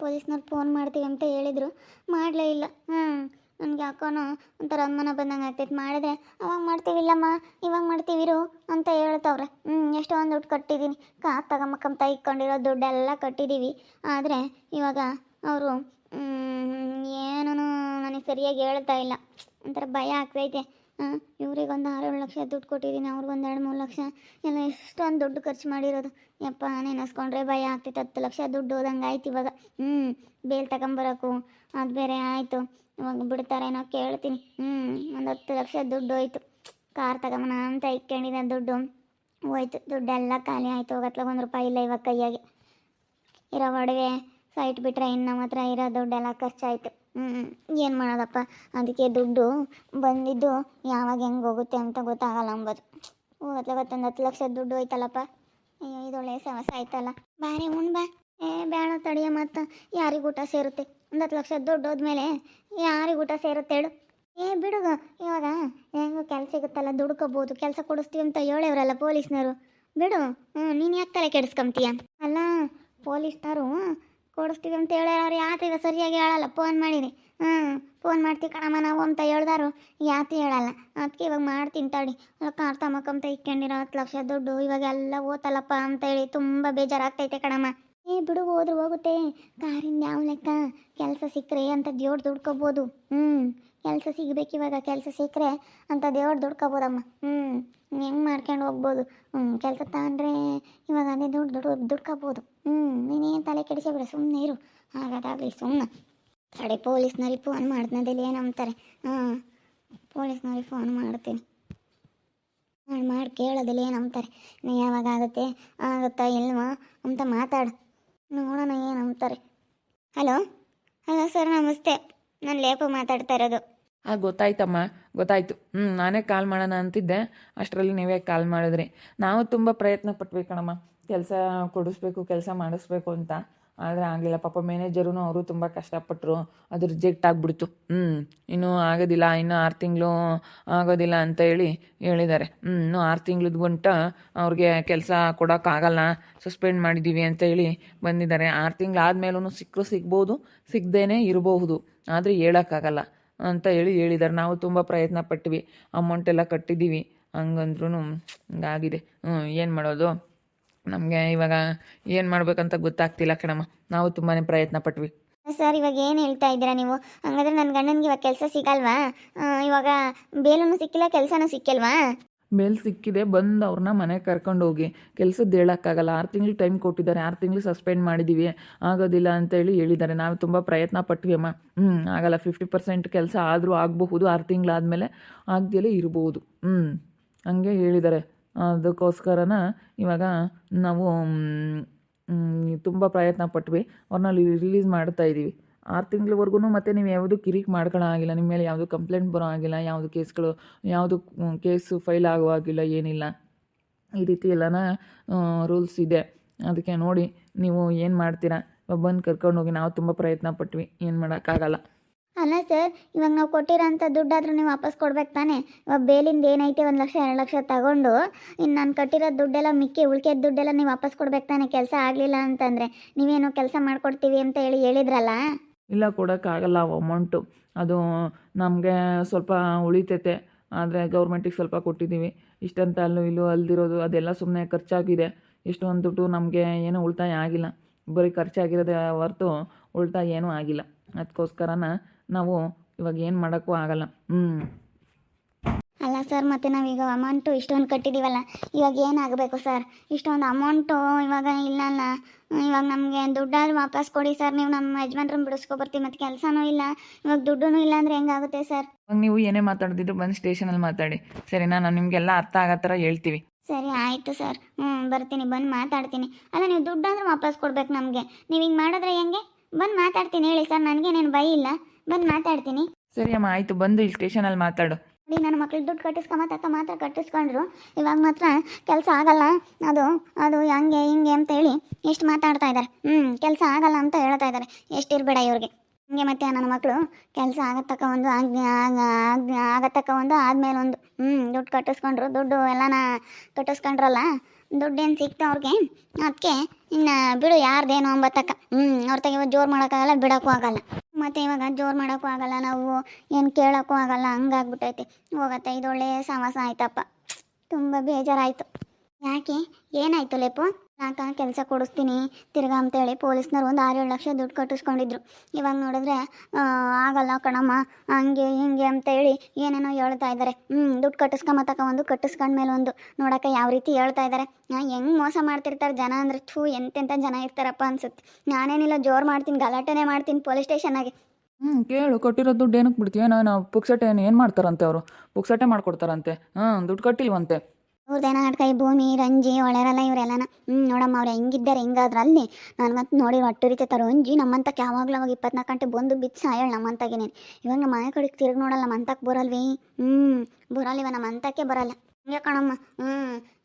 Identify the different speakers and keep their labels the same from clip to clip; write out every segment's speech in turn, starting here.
Speaker 1: ಪೊಲೀಸ್ನವ್ರು ಫೋನ್ ಮಾಡ್ತೀವಿ ಅಂತ ಹೇಳಿದ್ರು. ಮಾಡಲೇ ಇಲ್ಲ. ಹ್ಞೂ ನನಗೆ ಯಾಕೋನೋ ಒಂಥರ ಅನುಮಾನ ಬಂದಂಗೆ ಆಗ್ತೈತೆ. ಮಾಡಿದ್ರೆ ಅವಾಗ ಮಾಡ್ತೀವಿಲ್ಲಮ್ಮ, ಇವಾಗ ಮಾಡ್ತೀವಿರು ಅಂತ ಹೇಳ್ತವ್ರೆ. ಹ್ಞೂ ಎಷ್ಟೊಂದು ದುಡ್ಡು ಕಟ್ಟಿದ್ದೀನಿ ಕಾ ತಗೊಂಬಕ್ಕಂತ ಇಕ್ಕೊಂಡಿರೋ ದುಡ್ಡೆಲ್ಲ ಕಟ್ಟಿದ್ದೀವಿ ಆದರೆ ಇವಾಗ ಅವರು ಏನೂ ನನಗೆ ಸರಿಯಾಗಿ ಹೇಳ್ತಾ ಇಲ್ಲ. ಒಂಥರ ಭಯ ಆಗ್ತೈತೆ. ಹಾಂ ಇವ್ರಿಗೊಂದು ಆರು ಏಳು ಲಕ್ಷ ದುಡ್ಡು ಕೊಟ್ಟಿದ್ದೀನಿ ಅವ್ರಿಗೊಂದು ಎರಡು ಮೂರು ಲಕ್ಷ. ಎಲ್ಲ ಎಷ್ಟೊಂದು ದುಡ್ಡು ಖರ್ಚು ಮಾಡಿರೋದು. ಯಪ್ಪ, ನೆನೆಸ್ಕೊಂಡ್ರೆ ಭಯ ಆಗ್ತಿತ್ತು, ಹತ್ತು ಲಕ್ಷ ದುಡ್ಡು ಹೋದಂಗೆ ಆಯ್ತು ಇವಾಗ. ಹ್ಞೂ ಬೇಲ್ ತಗೊಂಬರೋಕು ಅದು ಬೇರೆ ಆಯಿತು. ಇವಾಗ ಬಿಡ್ತಾರೇನೋ ಕೇಳ್ತೀನಿ. ಹ್ಞೂ ಒಂದು ಹತ್ತು ಲಕ್ಷ ದುಡ್ಡು ಹೋಯ್ತು. ಕಾರ್ ತಗೊಂಬನ ಅಂತ ಇಟ್ಕೊಂಡಿದ್ದೆ ದುಡ್ಡು ಹೋಯ್ತು. ದುಡ್ಡೆಲ್ಲ ಖಾಲಿ ಆಯಿತು ಹೋಗತ್ಲಾಗ ಒಂದು ರೂಪಾಯಿ ಇಲ್ಲ ಇವಾಗ ಕೈಯಾಗೆ. ಇರೋ ಒಡವೆ ಸೈಟ್ ಬಿಟ್ಟರೆ ಇನ್ನು ನಮ್ಮ ಹತ್ರ ಇರೋ ದುಡ್ಡೆಲ್ಲ ಖರ್ಚಾಯಿತು. ಏನು ಮಾಡೋದಪ್ಪ? ಅದಕ್ಕೆ ದುಡ್ಡು ಬಂದಿದ್ದು ಯಾವಾಗ ಹೆಂಗೆ ಹೋಗುತ್ತೆ ಅಂತ ಗೊತ್ತಾಗಲ್ಲ ಅಂಬೋದು. ಹತ್ತು ಗೊತ್ತೊಂದು ಹತ್ತು ಲಕ್ಷ ದುಡ್ಡು ಹೋಯ್ತಲ್ಲಪ್ಪ? ಅಯ್ಯೋ ಇದೊಳ್ಳೆ ಸಮಸ್ಯೆ ಆಯ್ತಲ್ಲ. ಬಾರಿ ಉಣ್ ಬಾ. ಏ ಬೇಡ ತಡಿಯ ಮತ್ತು ಯಾರಿಗೆ ಊಟ ಸೇರುತ್ತೆ? ಒಂದು ಹತ್ತು ಲಕ್ಷ ದುಡ್ಡು ಹೋದ್ಮೇಲೆ ಯಾರಿಗೆ ಊಟ ಸೇರುತ್ತೆ ಹೇಳು. ಏ, ಬಿಡುಗ, ಇವಾಗ ಹೆಂಗೋ ಕೆಲಸ ಸಿಗುತ್ತಲ್ಲ, ದುಡ್ಕೋಬೋದು, ಕೆಲಸ ಕೊಡಿಸ್ತೀವಿ ಅಂತ ಹೇಳೇವ್ರಲ್ಲ ಪೊಲೀಸ್ನವರು. ಬಿಡು ಹ್ಞೂ ನೀನು ಯಾಕೆ ತಲೆ ಕೆಡಿಸ್ಕೊಂತೀಯ? ಅಲ್ಲ, ಪೊಲೀಸ್ನವರು ಕೊಡಿಸ್ತೀವಿ ಅಂತ ಹೇಳ್ಯಾರ ಅವ್ರು ಯಾತಿಗ ಸರಿಯಾಗಿ ಹೇಳಲ್ಲ. ಫೋನ್ ಮಾಡಿರಿ ಹ್ಞೂ ಫೋನ್ ಮಾಡ್ತೀವಿ ಕಣಮ್ಮ ನಾವು ಅಂತ ಹೇಳ್ದಾರು. ಯಾತಿ ಹೇಳಲ್ಲ. ಅದಕ್ಕೆ ಇವಾಗ ಮಾಡ್ತೀನಿ ತಡಿ. ಕಾರ್ ಮಕ್ಕಂತ ಇಕ್ಕೊಂಡಿರೋ ಹತ್ತು ಲಕ್ಷ ದುಡ್ಡು ಇವಾಗ ಎಲ್ಲ ಓತಲ್ಲಪ್ಪ ಅಂತ ಹೇಳಿ ತುಂಬ ಬೇಜಾರಾಗ್ತೈತೆ ಕಣಮ್ಮ. ಏ, ಬಿಡು, ಹೋದ್ರೆ, ಹೋಗುತ್ತೆ. ಕಾರಿನ ಯಾವ ಲೆಕ್ಕ? ಕೆಲಸ ಸಿಕ್ಕರೆ ಅಂತ ದೇವ್ರು ದುಡ್ಕೋಬೋದು. ಹ್ಞೂ ಕೆಲಸ ಸಿಗ್ಬೇಕು ಇವಾಗ, ಕೆಲಸ ಸಿಕ್ಕರೆ ಅಂತ ದೇವ್ರು ದುಡ್ಕೋಬೋದಮ್ಮ. ಹ್ಞೂ ಹೆಂಗೆ ಮಾಡ್ಕೊಂಡು ಹೋಗ್ಬೋದು? ಹ್ಞೂ ಕೆಲಸ ತಗೊಂಡ್ರೆ ಇವಾಗ ಅದೇ ದುಡ್ಡು ದುಡ್ಡು ದುಡ್ಕೋಬೋದು. ಹ್ಞೂ ನೀನೇನು ತಲೆ ಕೆಡಿಸಬೇಡ ಸುಮ್ಮನೆ ಇರು. ಹಾಗಾದಾಗಲಿ ಸುಮ್ಮನೆ ಕಡೆ ಪೊಲೀಸ್ನವ್ರಿಗೆ ಫೋನ್ ಮಾಡ್ದ್ನದಿಲ್ಲ ಏನು ಅಂತಾರೆ. ಹಾಂ ಪೊಲೀಸ್ನವ್ರಿಗೆ ಫೋನ್ ಮಾಡ್ತೀನಿ. ಮಾಡಿ ಮಾಡಿ ಕೇಳೋದಿಲ್ಲ ಏನು ಅಂತಾರೆ. ನೀ ಯಾವಾಗ ಆಗುತ್ತೆ? ಆಗುತ್ತಾ ಇಲ್ವಾ? ಅಂತ ಮಾತಾಡು. ನೋಡೋಣ ಏನು ಅಂತಾರೆ ಹಲೋ? ಹಲೋ ಸರ್, ನಮಸ್ತೆ. ನಾನು ಲೇಪ ಮಾತಾಡ್ತಾ ಇರೋದು.
Speaker 2: ಆ, ಗೊತ್ತಾಯ್ತಮ್ಮ, ಗೊತ್ತಾಯ್ತು. ಹ್ಞೂ ನಾನೇ ಕಾಲ್ ಮಾಡೋಣ ಅಂತಿದ್ದೆ. ಅಷ್ಟರಲ್ಲಿ ನೀವೇ ಕಾಲ್ ಮಾಡಿದ್ರಿ. ನಾವು ತುಂಬ ಪ್ರಯತ್ನ ಪಟ್ವಿ ಕಣಮ್ಮ. ಕೆಲಸ ಕೊಡಿಸ್ಬೇಕು, ಕೆಲಸ ಮಾಡಿಸ್ಬೇಕು ಅಂತ. ಆದರೆ ಆಗಲಿಲ್ಲ ಪಾಪ ಮ್ಯಾನೇಜರೂ ಅವರು ತುಂಬ ಕಷ್ಟಪಟ್ಟರು ಅದು ರಿಜೆಕ್ಟ್ ಆಗಿಬಿಡ್ತು. ಹ್ಞೂ ಇನ್ನೂ ಆಗೋದಿಲ್ಲ, ಇನ್ನೂ ಆರು ತಿಂಗಳು ಆಗೋದಿಲ್ಲ ಅಂತ ಹೇಳಿ ಹೇಳಿದ್ದಾರೆ. ಹ್ಞೂ ಇನ್ನೂ ಆರು ತಿಂಗಳದ ಗಂಟ ಅವ್ರಿಗೆ ಕೆಲಸ ಕೊಡೋಕ್ಕಾಗಲ್ಲ ಸಸ್ಪೆಂಡ್ ಮಾಡಿದ್ದೀವಿ ಅಂತ ಹೇಳಿ ಬಂದಿದ್ದಾರೆ. ಆರು ತಿಂಗಳು ಆದಮೇಲೂ ಸಿಕ್ಕರು ಸಿಗ್ಬೋದು, ಸಿಗದೇನೆ ಇರಬಹುದು, ಆದರೆ ಹೇಳೋಕ್ಕಾಗಲ್ಲ ಅಂತ ಹೇಳಿ ಹೇಳಿದ್ದಾರೆ. ನಾವು ತುಂಬ ಪ್ರಯತ್ನ ಪಟ್ವಿ ಅಮೌಂಟ್ ಎಲ್ಲ ಕಟ್ಟಿದ್ದೀವಿ ಹಂಗಂದ್ರೂ ಹಿಂಗಾಗಿದೆ. ಹ್ಞೂ ಏನು ಮಾಡೋದು? ನಮಗೆ ಇವಾಗ ಏನು ಮಾಡಬೇಕಂತ ಗೊತ್ತಾಗ್ತಿಲ್ಲ ಕಣಮ್ಮ. ನಾವು ತುಂಬಾ ಪ್ರಯತ್ನ ಪಟ್ವಿ.
Speaker 1: ಸರ್ ಇವಾಗ ಏನು ಹೇಳ್ತಾ ಇದ್ದೀರಾ ನೀವು? ಹಂಗಾದ್ರೆ ನನ್ನ ಗಂಡನಿಗೆ ಇವಾಗ ಕೆಲಸ ಸಿಗಲ್ವಾ? ಆ, ಇವಾಗ ಬೇಲೂ ಸಿಕ್ಕಿಲ್ಲ ಕೆಲಸನೂ ಸಿಕ್ಕಿಲ್ವಾ?
Speaker 2: ಮೇಲ್ ಸಿಕ್ಕಿದೆ ಬಂದು ಅವ್ರನ್ನ ಮನೆಗೆ ಕರ್ಕೊಂಡು ಹೋಗಿ. ಕೆಲಸದ್ದು ಹೇಳೋಕ್ಕಾಗಲ್ಲ. ಆರು ತಿಂಗಳು ಟೈಮ್ ಕೊಟ್ಟಿದ್ದಾರೆ. ಆರು ತಿಂಗಳು ಸಸ್ಪೆಂಡ್ ಮಾಡಿದ್ದೀವಿ ಆಗೋದಿಲ್ಲ ಅಂತೇಳಿ ಹೇಳಿದ್ದಾರೆ. ನಾವು ತುಂಬ ಪ್ರಯತ್ನ ಪಟ್ವಿ ಅಮ್ಮ ಹ್ಞೂ ಆಗಲ್ಲ. ಫಿಫ್ಟಿ ಪರ್ಸೆಂಟ್ ಕೆಲಸ ಆದರೂ ಆಗಬಹುದು. ಆರು ತಿಂಗಳಾದಮೇಲೆ ಆಗದೆಲೇ ಇರ್ಬೋದು. ಹ್ಞೂ ಹಂಗೆ ಹೇಳಿದ್ದಾರೆ. ಅದಕ್ಕೋಸ್ಕರನ ಇವಾಗ ನಾವು ತುಂಬ ಪ್ರಯತ್ನ ಪಟ್ವಿ. ಅವ್ರನ್ನ ರಿಲೀಸ್ ಮಾಡ್ತಾ ಇದ್ದೀವಿ ಆರು ತಿಂಗಳವರೆಗೂ ಮತ್ತೆ ನೀವು ಯಾವುದು ಕಿರಿಕ್ ಮಾಡ್ಕೊಳ್ಳೋ ಆಗಿಲ್ಲ ನಿಮ್ಮ ಮೇಲೆ ಯಾವುದೂ ಕಂಪ್ಲೇಂಟ್ ಬರೋ ಆಗಿಲ್ಲ ಯಾವುದು ಕೇಸ್ಗಳು, ಯಾವುದು ಕೇಸು ಫೈಲ್ ಆಗೋ ಆಗಿಲ್ಲ ಏನಿಲ್ಲ. ಈ ರೀತಿ ಎಲ್ಲನ ರೂಲ್ಸ್ ಇದೆ. ಅದಕ್ಕೆ ನೋಡಿ ನೀವು ಏನು ಮಾಡ್ತೀರಾ. ಬಂದು ಕರ್ಕೊಂಡು ಹೋಗಿ ನಾವು ತುಂಬ ಪ್ರಯತ್ನ ಪಟ್ವಿ. ಏನು ಮಾಡೋಕ್ಕಾಗಲ್ಲ.
Speaker 1: ಅಲ್ಲ ಸರ್, ಇವಾಗ ನಾವು ಕೊಟ್ಟಿರೋಂಥ ದುಡ್ಡಾದರೂ ನೀವು ವಾಪಸ್ ಕೊಡ್ಬೇಕು ತಾನೇ? ಇವಾಗ ಬೇಲಿಂದ ಏನೈತೆ ಒಂದು ಲಕ್ಷ, ಎರಡು ಲಕ್ಷ ತಗೊಂಡು ಇನ್ನು ನಾನು ಕಟ್ಟಿರೋ ದುಡ್ಡೆಲ್ಲ ಮಿಕ್ಕಿ, ಉಳ್ಕೆದ ದುಡ್ಡೆಲ್ಲ ನೀವು ವಾಪಸ್ ಕೊಡ್ಬೇಕು ತಾನೇ? ಕೆಲಸ ಆಗಲಿಲ್ಲ ಅಂತಂದರೆ ನೀವೇನು ಕೆಲಸ ಮಾಡಿಕೊಡ್ತೀವಿ ಅಂತ ಹೇಳಿ ಹೇಳಿದ್ರಲ್ಲ?
Speaker 2: ಇಲ್ಲ, ಕೊಡೋಕ್ಕಾಗಲ್ಲ ಅಮೌಂಟು ಅದು ನಮಗೆ ಸ್ವಲ್ಪ ಉಳಿತೈತೆ. ಆದರೆ ಗೌರ್ಮೆಂಟಿಗೆ ಸ್ವಲ್ಪ ಕೊಟ್ಟಿದ್ದೀವಿ ಇಷ್ಟಂತ ಅಲ್ಲೂ ಇಲ್ಲೂ ಅಲ್ದಿರೋದು, ಅದೆಲ್ಲ ಸುಮ್ಮನೆ ಖರ್ಚಾಗಿದೆ. ಇಷ್ಟೊಂದು ದುಡ್ಡು ನಮಗೆ ಏನೂ ಉಳಿತಾಯ ಆಗಿಲ್ಲ. ಬರೀ ಖರ್ಚಾಗಿರೋದೇ ಹೊರ್ತು ಉಳಿತಾಯ ಏನೂ ಆಗಿಲ್ಲ. ಅದಕ್ಕೋಸ್ಕರನ ನಾವು ಇವಾಗ ಏನು ಮಾಡೋಕ್ಕೂ ಆಗಲ್ಲ. ಹ್ಞೂ
Speaker 1: ಅಲ್ಲ ಸರ್ ಮತ್ತೆ ನಾವೀಗ ಅಮೌಂಟು ಇಷ್ಟೊಂದು ಕಟ್ಟಿದ್ದೀವಲ್ಲ ಇವಾಗ ಏನಾಗಬೇಕು ಸರ್? ಇಷ್ಟೊಂದು ಅಮೌಂಟು ಇವಾಗ ಇಲ್ಲಲ್ಲ. ಇವಾಗ ನಮಗೆ ದುಡ್ಡಾದ್ರೂ ವಾಪಸ್ ಕೊಡಿ ಸರ್ ನೀವು ನಮ್ಮ ಯಜಮಾನ್ರನ್ನ ಬಿಡಿಸ್ಕೊಬರ್ತೀವಿ ಮತ್ತು ಕೆಲಸನೂ ಇಲ್ಲ. ಇವಾಗ ದುಡ್ಡೂ ಇಲ್ಲ ಅಂದರೆ ಹೆಂಗಾಗುತ್ತೆ ಸರ್?
Speaker 2: ಇವಾಗ ನೀವು ಏನೇ ಮಾತಾಡ್ತಿದ್ರು ಬಂದು ಸ್ಟೇಷನಲ್ಲಿ ಮಾತಾಡಿ. ಸರಿನಾ? ನಾನು ನಿಮಗೆಲ್ಲ ಅರ್ಥ ಆಗೋ ಥರ ಹೇಳ್ತೀವಿ.
Speaker 1: ಸರಿ ಆಯಿತು ಸರ್. ಹ್ಞೂ ಬರ್ತೀನಿ ಬಂದು ಮಾತಾಡ್ತೀನಿ. ಅಲ್ಲ ನೀವು ದುಡ್ಡಾದ್ರೂ ವಾಪಸ್ ಕೊಡ್ಬೇಕು ನಮಗೆ. ನೀವು ಹಿಂಗೆ ಮಾಡಿದ್ರೆ ಹೆಂಗೆ? ಬಂದು ಮಾತಾಡ್ತೀನಿ ಹೇಳಿ ಸರ್ ನನಗೆ ನನಗೇನೇನು ಭಯ ಇಲ್ಲ. ಬಂದು ಮಾತಾಡ್ತೀನಿ.
Speaker 2: ಸರಿ ಅಮ್ಮ ಆಯಿತು ಬಂದು ಇಲ್ಲಿ ಸ್ಟೇಷನಲ್ಲಿ ಮಾತಾಡು.
Speaker 1: ನೋಡಿ ನನ್ನ ಮಕ್ಳು ದುಡ್ಡು ಕಟ್ಟಿಸ್ಕೊಂಬತ್ತಕ್ಕ ಮಾತ್ರ ಕಟ್ಟಿಸ್ಕೊಂಡ್ರು. ಇವಾಗ ಮಾತ್ರ ಕೆಲಸ ಆಗಲ್ಲ. ಅದು ಅದು ಹಂಗೆ ಹಿಂಗೆ ಅಂತ ಹೇಳಿ ಎಷ್ಟು ಮಾತಾಡ್ತಾ ಇದ್ದಾರೆ. ಹ್ಞೂ ಕೆಲಸ ಆಗಲ್ಲ ಅಂತ ಹೇಳ್ತಾ ಇದ್ದಾರೆ. ಎಷ್ಟಿರಬೇಡ ಇವ್ರಿಗೆ. ಹಿಂಗೆ ಮತ್ತೆ ನನ್ನ ಮಕ್ಕಳು ಕೆಲಸ ಆಗತ್ತಕ್ಕ ಒಂದು ಆಗ್, ಆಗ- ಆಗ್- ಆಗತ್ತಕ್ಕ ಒಂದು ಆದ್ಮೇಲೆ ಒಂದು ಹ್ಞೂ ದುಡ್ಡು ಕಟ್ಟಿಸ್ಕೊಂಡ್ರು, ದುಡ್ಡು ಎಲ್ಲನ ಕಟ್ಟಿಸ್ಕೊಂಡ್ರಲ್ಲ, ದುಡ್ಡೇನು ಸಿಕ್ತು ಅವ್ರಿಗೆ ಅದಕ್ಕೆ ಇನ್ನು ಬಿಡು ಯಾರ್ದೇನು ಅಂಬತ್ತಕ್ಕ ಹ್ಞೂ ಅವ್ರ ತೆಗೆ ಜೋರು ಮಾಡೋಕ್ಕಾಗಲ್ಲ, ಬಿಡೋಕ್ಕೂ ಆಗಲ್ಲ. ಮತ್ತು ಇವಾಗ ಜೋರು ಮಾಡೋಕ್ಕೂ ಆಗಲ್ಲ, ನಾವು ಏನು ಕೇಳೋಕ್ಕೂ ಆಗಲ್ಲ, ಹಂಗಾಗ್ಬಿಟ್ಟೈತೆ. ಹೋಗತ್ತೆ ಇದು ಒಳ್ಳೆಯ ಸಮಾಸ ಆಯ್ತಪ್ಪ. ತುಂಬ ಬೇಜಾರಾಯಿತು. ಯಾಕೆ, ಏನಾಯ್ತು ಲೇಪು? ನಾಕ ಕೆಲಸ ಕೊಡಿಸ್ತೀನಿ, ತಿರ್ಗಾ ಅಂತೇಳಿ ಪೊಲೀಸ್ನವ್ರು ಒಂದು ಆರು ಏಳು ಲಕ್ಷ ದುಡ್ಡು ಕಟ್ಟಿಸ್ಕೊಂಡಿದ್ರು. ಇವಾಗ ನೋಡಿದ್ರೆ ಆಗಲ್ಲ ಕಣಮ್ಮ, ಹಂಗೆ ಹಿಂಗೆ ಅಂತೇಳಿ ಏನೇನೋ ಹೇಳ್ತಾ ಇದ್ದಾರೆ ಹ್ಞೂ ದುಡ್ಡು ಕಟ್ಟಿಸ್ಕೊಂಬತ್ತಕ ಒಂದು, ಕಟ್ಟಿಸ್ಕೊಂಡ್ಮೇಲೆ ಒಂದು. ನೋಡೋಕೆ ಯಾವ ರೀತಿ ಹೇಳ್ತಾ ಇದ್ದಾರೆ ಹೆಂಗೆ ಮೋಸ ಮಾಡ್ತಿರ್ತಾರೆ ಜನ ಅಂದ್ರೆ ಥೂ ಎಂತೆಂಥ ಜನ ಇರ್ತಾರಪ್ಪ ಅನ್ಸುತ್ತೆ. ನಾನೇನಿಲ್ಲ, ಜೋರು ಮಾಡ್ತೀನಿ, ಗಲಾಟೆನೇ ಮಾಡ್ತೀನಿ ಪೊಲೀಸ್ ಸ್ಟೇಷನ್ನಾಗೆ
Speaker 2: ಹ್ಞೂ ಕೇಳು, ಕೊಟ್ಟಿರೋ ದುಡ್ಡು ಏನಕ್ಕೆ ಬಿಡ್ತೀಯ ನಾನು ಪುಕ್ಸಟೆ ಏನು ಏನು ಮಾಡ್ತಾರಂತೆ ಅವರು? ಪುಕ್ಸಟೆ ಮಾಡ್ಕೊಡ್ತಾರಂತೆ. ಹಾಂ ದುಡ್ಡು ಕಟ್ಟಿಲ್ವಂತೆ.
Speaker 1: ಇವ್ರದ್ದೇನ ಕೈ ಭೂಮಿ, ರಂಜಿ ಒಳ್ಳೆರಲ್ಲ ಇವರೆಲ್ಲನ. ಹ್ಞೂ ನೋಡಮ್ಮ, ಅವ್ರು ಹೆಂಗಿದ್ದಾರೆ, ಹೆಂಗಾದ್ರೆ ಅಲ್ಲಿ. ನನಗಂತೂ ನೋಡಿ ಹೊಟ್ಟು ರೀತಿ ರಂಜಿ ನಮ್ಮಂತಕ್ಕೆ ಯಾವಾಗಲೂ ಅವಾಗ ಇಪ್ಪತ್ನಾಲ್ಕು ಗಂಟೆ ಬಂದು ಬಿದ್ದು ಸಾಯಳ್ ನಮ್ಮಂತಾಗಿನೇನು ಇವಾಗ ನಮ್ಮ ಮನೆ ಕಡೆಗೆ ತಿರುಗಿ ನೋಡಲ್ಲ ನಮ್ಮಂತಕ್ಕೆ ಬರಲ್ವೇ? ಹ್ಞೂ ಬರಲ್ಲ ಇವ, ನಮ್ಮಂತಕ್ಕೆ ಬರಲ್ಲ. ಹಂಗೆ ಕಣಮ್ಮ. ಹ್ಞೂ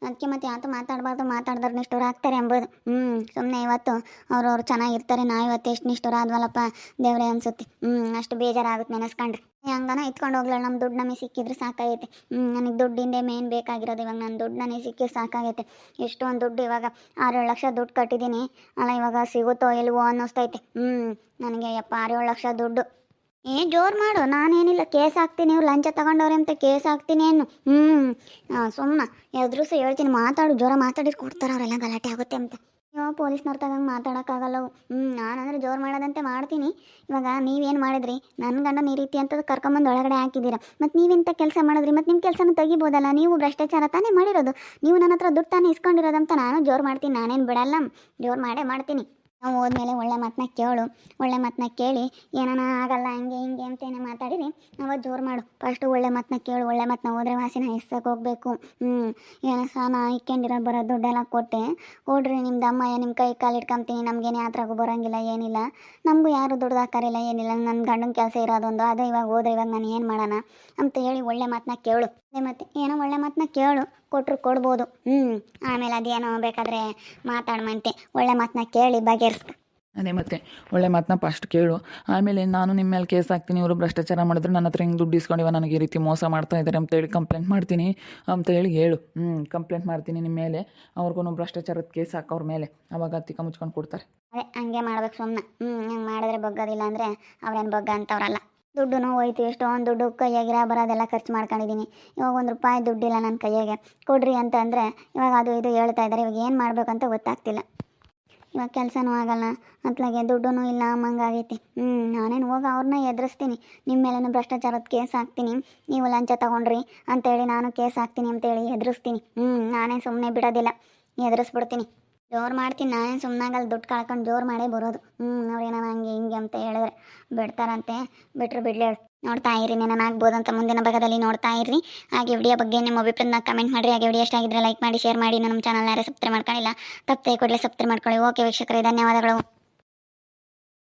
Speaker 1: ಅದಕ್ಕೆ ಮತ್ತೆ ಯಾತು ಮಾತಾಡಬಾರ್ದು ಮಾತಾಡಿದ್ರೆ ನಿಷ್ಠುರ ಆಗ್ತಾರೆ ಎಂಬುದು. ಹ್ಞೂ ಸುಮ್ಮನೆ ಇವತ್ತು ಅವ್ರವ್ರು ಚೆನ್ನಾಗಿರ್ತಾರೆ ನಾ ಇವತ್ತು ಎಷ್ಟು ನಿಷ್ಠುರ ಆದ್ವಲ್ಲಪ್ಪ ದೇವ್ರೆ ಅನ್ಸುತ್ತೆ. ಹ್ಞೂ ಅಷ್ಟು ಬೇಜಾರಾಗುತ್ತೆ ನೆನೆಸ್ಕೊಂಡ್ರೆ. ಹಂಗನ ಇತ್ಕೊಂಡು ಹೋಗ್ಲಾ ನಮ್ಮ ದುಡ್ಡು ನಮಗೆ ಸಿಕ್ಕಿದ್ರೆ ಸಾಕಾಗೈತೆ. ಹ್ಞೂ ನನಗೆ ದುಡ್ಡಿಂದೇ ಮೇನ್ ಬೇಕಾಗಿರೋದು ಇವಾಗ ನನ್ನ ದುಡ್ಡು ನನಗೆ ಸಿಕ್ಕಿದ್ರೆ ಸಾಕಾಗೈತೆ. ಎಷ್ಟೊಂದು ದುಡ್ಡು ಇವಾಗ ಆರೇಳು ಲಕ್ಷ ದುಡ್ಡು ಕಟ್ಟಿದ್ದೀನಿ ಅಲ್ಲ, ಇವಾಗ ಸಿಗುತ್ತೋ ಇಲ್ವೋ ಅನ್ನಿಸ್ತೈತೆ. ಹ್ಞೂ ನನಗೆ ಯಪ್ಪ ಆರೇಳು ಲಕ್ಷ ದುಡ್ಡು. ಏ ಜೋರು ಮಾಡು, ನಾನೇನಿಲ್ಲ, ಕೇಸ್ ಹಾಕ್ತೀನಿ, ಇವ್ರು ಲಂಚ ತಗೊಂಡವ್ರೆ ಅಂತ ಕೇಸ್ ಹಾಕ್ತೀನಿ ಏನು? ಹ್ಞೂ ಸುಮ್ಮನೆ ಎದುರುಸು ಹೇಳ್ತೀನಿ, ಮಾತಾಡು ಜೋರ ಮಾತಾಡಿ ಕೊಡ್ತಾರೆ ಅವರೆಲ್ಲ ಗಲಾಟೆ ಆಗುತ್ತೆ ಅಂತ. ಇವಾಗ ಪೊಲೀಸ್ನವ್ರ ತಗಂಗೆ ಮಾತಾಡೋಕ್ಕಾಗಲ್ಲ ಅವು. ಹ್ಞೂ ನಾನಂದ್ರೆ ಜೋರು ಮಾಡೋದಂತೆ ಮಾಡ್ತೀನಿ. ಇವಾಗ ನೀವೇನು ಮಾಡಿದ್ರಿ? ನನ್ನ ಗಂಡನ ಈ ರೀತಿ ಅಂತದ್ದು ಕರ್ಕೊಂಬಂದು ಒಳಗಡೆ ಹಾಕಿದ್ದೀರ ಮತ್ತು ನೀವಿಂಥ ಕೆಲಸ ಮಾಡಿದ್ರಿ, ಮತ್ತು ನಿಮ್ಮ ಕೆಲಸನ ತೆಗಿಬೋದಲ್ಲ, ನೀವು ಭ್ರಷ್ಟಾಚಾರ ತಾನೇ ಮಾಡಿರೋದು. ನೀವು ನನ್ನ ಹತ್ರ ದುಡ್ಡು ತಾನೇ ಇಸ್ಕೊಂಡಿರೋದಂತ ನಾನು ಜೋರು ಮಾಡ್ತೀನಿ, ನಾನೇನು ಬಿಡಲ್ಲ. ಜೋರು ಮಾಡೇ ಮಾಡ್ತೀನಿ. ನಾವು ಹೋದ್ಮೇಲೆ ಒಳ್ಳೆ ಮಾತನ್ನ ಕೇಳು, ಒಳ್ಳೆ ಮಾತನ್ನ ಕೇಳಿ, ಏನಾನ ಆಗಲ್ಲ, ಹಂಗೆ, ಹಿಂಗೆ ಅಂತೇನೆ ಮಾತಾಡಿರಿ ಅವಾಗ ಜೋರು ಮಾಡು. ಫಸ್ಟು ಒಳ್ಳೆ ಮಾತನ್ನ ಕೇಳು, ಒಳ್ಳೆ ಮಾತನ್ನ ಹೋದ್ರೆ ವಾಸಿನ ಹೆಸಕ್ಕೆ ಹೋಗ್ಬೇಕು. ಹ್ಞೂ ಏನೋ ಸಾನ ಇಕ್ಕೊಂಡಿರೋ ಬರೋ ದುಡ್ಡೆಲ್ಲ ಕೊಟ್ಟೆ. ಕೊಡ್ರಿ ನಿಮ್ದು ಅಮ್ಮಯ್ಯ ನಿಮ್ಮ ಕೈ ಕಾಲು ಇಟ್ಕೊಂತೀನಿ ನಮಗೇನೆ ಯಾತ್ರಾಗೂ ಬರೋಂಗಿಲ್ಲ, ಏನಿಲ್ಲ. ನಮಗೂ ಯಾರು ದುಡ್ದು ಹಾಕಾರಿಲ್ಲ ಏನಿಲ್ಲ. ನನ್ನ ಗಂಡನ ಕೆಲಸ ಇರೋದೊಂದು, ಅದೇ ಇವಾಗ ಹೋದ್ರೆ ಇವಾಗ ನಾನು ಏನು ಮಾಡೋಣ? ಅಂತ ಹೇಳಿ ಒಳ್ಳೆ ಮಾತನ್ನ ಕೇಳು. ಅದೇ ಮತ್ತೆ ಏನೋ ಒಳ್ಳೆ ಮಾತನ್ನ ಕೇಳು. ಕೊಟ್ಟರು ಕೊಡ್ಬೋದು. ಹ್ಞೂ ಆಮೇಲೆ ಅದೇನೋ ಬೇಕಾದರೆ ಮಾತಾಡ್ಮಂತೆ ಒಳ್ಳೆ ಮಾತನ್ನ ಕೇಳಿ ಬಗೆಹರಿಸ್ಕ
Speaker 2: ಅದೇ ಮತ್ತೆ ಒಳ್ಳೆ ಮಾತನ್ನ ಫಸ್ಟ್ ಕೇಳು. ಆಮೇಲೆ ನಾನು ನಿಮ್ಮ ಮೇಲೆ ಕೇಸ್ ಹಾಕ್ತೀನಿ ಇವರು ಭ್ರಷ್ಟಾಚಾರ ಮಾಡಿದ್ರು ನನ್ನ ಹತ್ರ ಹಿಂಗೆ ದುಡ್ಡು ಇಸ್ಕೊಂಡಿವ ನನಗೆ ಈ ರೀತಿ ಮೋಸ ಮಾಡ್ತಾ ಇದ್ದಾರೆ ಅಂತೇಳಿ ಕಂಪ್ಲೇಂಟ್ ಮಾಡ್ತೀನಿ. ಅಂತ ಹೇಳಿ ಹೇಳು. ಹ್ಞೂ ಕಂಪ್ಲೇಂಟ್ ಮಾಡ್ತೀನಿ ನಿಮ್ಮ ಮೇಲೆ. ಅವ್ರಿಗೂ ಭ್ರಷ್ಟಾಚಾರದ ಕೇಸ್ ಹಾಕೋರ ಮೇಲೆ. ಅವಾಗ ತಿಕ್ಕ ಮುಚ್ಕೊಂಡು ಕೊಡ್ತಾರೆ.
Speaker 1: ಅದೇ ಹಂಗೆ ಮಾಡ್ಬೇಕು ಸುಮ್ಮನೆ ಹ್ಞೂ ಹಂಗೆ ಮಾಡಿದ್ರೆ ಬಗ್ಗೋದಿಲ್ಲ ಅಂದರೆ ಅವ್ರೇನು ಬಗ್ಗ ಅಂತವ್ರಲ್ಲ ದುಡ್ಡು ಹೋಯ್ತು ಎಷ್ಟೊಂದು ದುಡ್ಡು ಕೈಯಾಗಿರ ಬರೋದೆಲ್ಲ ಖರ್ಚು ಮಾಡ್ಕೊಂಡಿದ್ದೀನಿ. ಇವಾಗ ಒಂದು ರೂಪಾಯಿ ದುಡ್ಡಿಲ್ಲ ನನ್ನ ಕೈಯಾಗೆ. ಕೊಡ್ರಿ ಅಂತ ಅಂದರೆ ಇವಾಗ ಅದು ಇದು ಹೇಳ್ತಾ ಇದ್ದಾರೆ ಇವಾಗ ಏನು ಮಾಡಬೇಕಂತ ಗೊತ್ತಾಗ್ತಿಲ್ಲ. ಇವಾಗ ಕೆಲಸನೂ ಆಗಲ್ಲ, ಅತ್ಲಾಗೆ ದುಡ್ಡು ಇಲ್ಲ ಮಂಗಾಗೈತಿ ಹ್ಞೂ ನಾನೇನು ಹೋಗಿ ಅವ್ರನ್ನ ಎದುರಿಸ್ತೀನಿ. ನಿಮ್ಮ ಮೇಲೇನು ಭ್ರಷ್ಟಾಚಾರದ ಕೇಸ್ ಹಾಕ್ತೀನಿ. ನೀವು ಲಂಚ ತಗೊಂಡ್ರಿ ಅಂತೇಳಿ ನಾನು ಕೇಸ್ ಹಾಕ್ತೀನಿ ಅಂತೇಳಿ ಎದುರಿಸ್ತೀನಿ. ಹ್ಞೂ ನಾನೇ ಸುಮ್ಮನೆ ಬಿಡೋದಿಲ್ಲ. ಎದುರಿಸ್ಬಿಡ್ತೀನಿ. ಜೋರು ಮಾಡ್ತೀನಿ, ನಾನೇನು ಸುಮ್ಮನಾಗಲ್ಲ ದುಡ್ಡು ಕಳ್ಕೊಂಡು ಜೋರು ಮಾಡೇ ಬರೋದು. ಹ್ಞೂ ಅವ್ರೇನೋ ಹಂಗೆ ಹಿಂಗೆ ಅಂತ ಹೇಳಿದ್ರೆ ಬಿಡ್ತಾರಂತೆ. ಬಿಟ್ರು ಬಿಡ್ಲೇಳು ನೋಡ್ತಾ ಇರಿ ನಾನು ಅಂತ ಮುಂದಿನ ಭಾಗದಲ್ಲಿ ನೋಡ್ತಾ ಇರ್ರಿ. ಹಾಗೆ ವಿಡಿಯೋ ಬಗ್ಗೆ ನಿಮ್ಮ ಅಭಿಪ್ರಾಯನ ಕಮೆಂಟ್ ಮಾಡಿರಿ. ಹಾಗೆ ವಿಡಿಯೋ ಎಷ್ಟಾಗಿದ್ರೆ ಲೈಕ್ ಮಾಡಿ ಶೇರ್ ಮಾಡಿ. ನಮ್ಮ ಚಾನಲ್ ಯಾರೇ ಸಬ್ಸ್ಕ್ರೈಬ್ ಮಾಡ್ಕೊಂಡಿಲ್ಲ, ತಪ್ಪದೆ ಕೂಡಲೇ ಸಬ್ಸ್ಕ್ರೈಬ್ ಮಾಡ್ಕೊಳ್ಳಿ. ಓಕೆ ವೀಕ್ಷಕರೇ, ಧನ್ಯವಾದಗಳು.